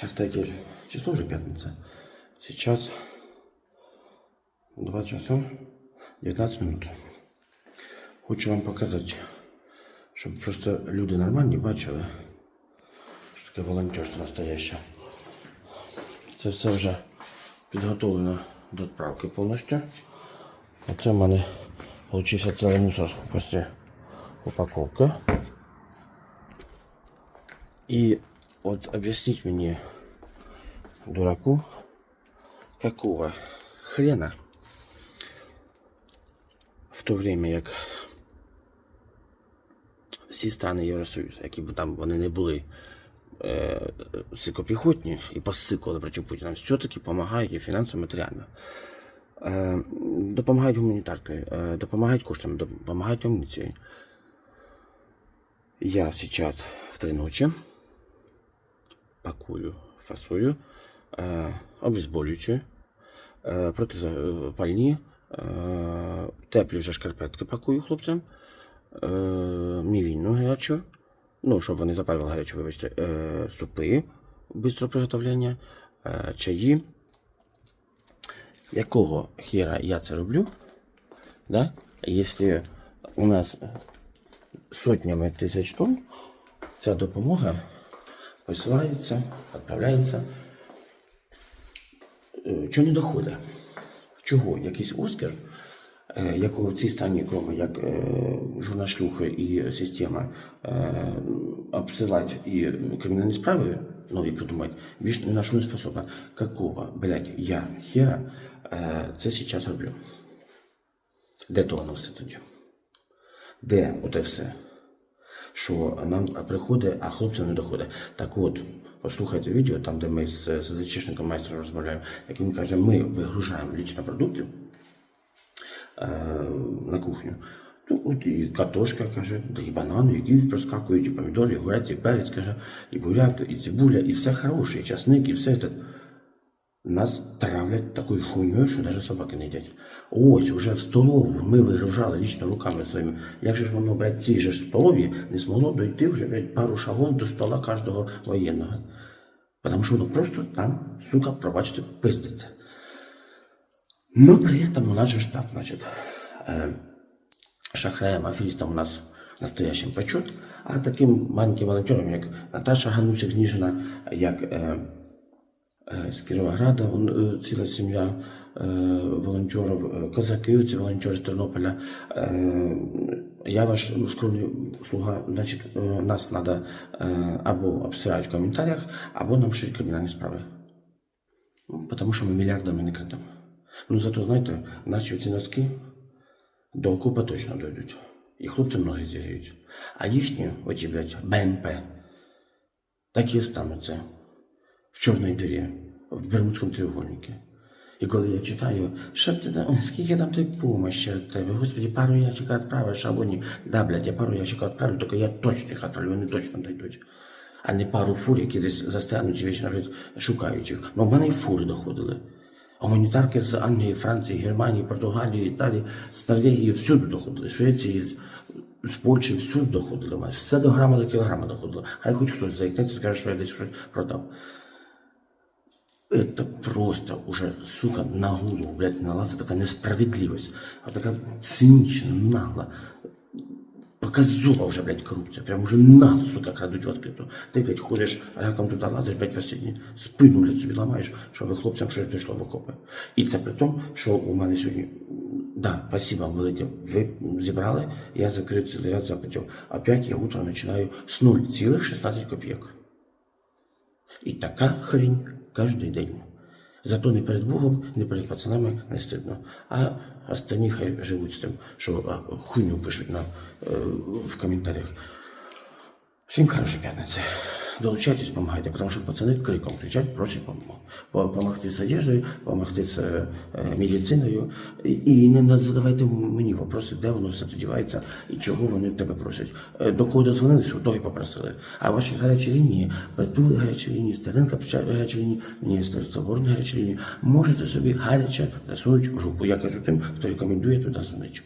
Сейчас третье число уже пятница. Сейчас 2 часа 19 минут. Хочу вам показати, щоб просто люди нормальні бачили, що таке волонтерство настояще. Це все вже підготовлено до відправки повністю. Оце в мене вийшов цілий мусор після упаковки. И вот объяснить мне, дураку, какого хрена в то время, як всі страни Євросоюзу, які б там вони не були е, сикопіхотні і посикували проти Путіна, все-таки допомагають фінансово, матеріально. Е, допомагають гуманітаркою, е, допомагають коштами, допомагають амуніцією. Я сейчас в три ночи пакую, фасую, е, обезболюючі, е, протизапальні, е, теплі вже шкарпетки пакую хлопцям, мівіну гарячу, ну, щоб вони запалювали гарячу, вибачте, супи бистро приготовлення, чаї. Якого хера я це роблю? Да? Якщо у нас сотнями тисяч тонн ця допомога посилається, відправляється. Е, Чого не доходить? Чого? Якийсь Оскар, е, якого в цій стані, кроме як е, журна шлюхи і система обсилати і кримінальні справи нові придумати, більш на що не способна. Какого, блядь, я хера це зараз роблю? Де то воно все тоді? Де оте все? Що нам приходить, а хлопцям не доходить. Так от, послухайте відео, там, де ми з, зачишником майстром розмовляємо, як він каже, ми вигружаємо лічно продукти е, на кухню. Ну, от і картошка, каже, да і банани, які проскакують, і помідори, і огурець, і перець, каже, і буряк, і цибуля, і все хороше, і часник, і все це. Нас травлять такою хуйньою, що навіть собаки не їдять. Ось, уже в столову ми вигружали лічно руками своїми. Як же ж воно, блядь, цій же ж столові не змогло дойти вже блядь, пару шагов до стола кожного воєнного. Потому що воно просто там, сука, пробачте, пиздиться. Но при этом у нас же ж так, значит, э, шахраям, аферистам у нас настоящим почет, а таким маленьким волонтерам, як Наташа Ганусик Зніжина, як е, з Кіровограда, е, ціла сім'я е, волонтерів, е, козаки, ці волонтери з Тернополя. Е, я ваш скромний слуга, значить, е, нас треба е, або обсирати в коментарях, або нам шити кримінальні справи. Ну, Тому що ми мільярдами не крадемо. Ну зато, знаєте, наші ці носки до окупа точно дойдуть. І хлопці ноги зігріють. А їхні, оті, блядь, БНП, так і стануться в чорній дірі, в Бермудському треугольнику. І коли я читаю, що ти там, скільки там ти помощі від тебе, господи, пару ящика відправиш або ні. Да, блядь, я пару ящика відправлю, тільки я точно їх відправлю, вони точно дійдуть. А не пару фур, які десь застрянуть і вічно шукають їх. Ну, в мене і фури доходили. Гуманітарки з Англії, Франції, Германії, Португалії, Італії, з Норвегії всюди доходили, Швеції, з, з Польщі всюди доходили. Все до грама до кілограма доходило. Хай хоч хтось заікнеться, скаже, що я десь щось продав. Это просто уже, сука, на голову, блядь, налазит такая несправедливость. А такая циничная, нагло. Показова уже, блядь, коррупция. Прям уже нагло, сука, крадуть в открытую. Ти, блядь, ходиш, раком туди лазиш, блядь, посідні, спину, блядь, собі ламаєш, щоб хлопцям щось дійшло в окопи. І це при тому, що у мене сьогодні, да, спасибо вам велике, ви зібрали, я закрив цілий ряд запитів. Опять я утром починаю з 0,16 копійок. І така хрень кожен день. Зато не перед Богом, не перед пацанами не стидно. А останні хай живуть з тим, що хуйню пишуть нам е, в коментарях. Всім хорошої п'ятниці. Долучайтесь, допомагайте, тому що пацани криком кричать, просять допомогти з одеждою, допомогти з е, медициною. І, не задавайте мені вопроси, де воно все дівається і чого вони тебе просять. Е, До кого дозвонилися, того і попросили. А ваші гарячі лінії, притули гарячі лінії, Стеренка гарячі лінії, Міністерство оборони гарячі лінії, можете собі гаряче засунути в жопу. Я кажу тим, хто рекомендує туди дзвонити.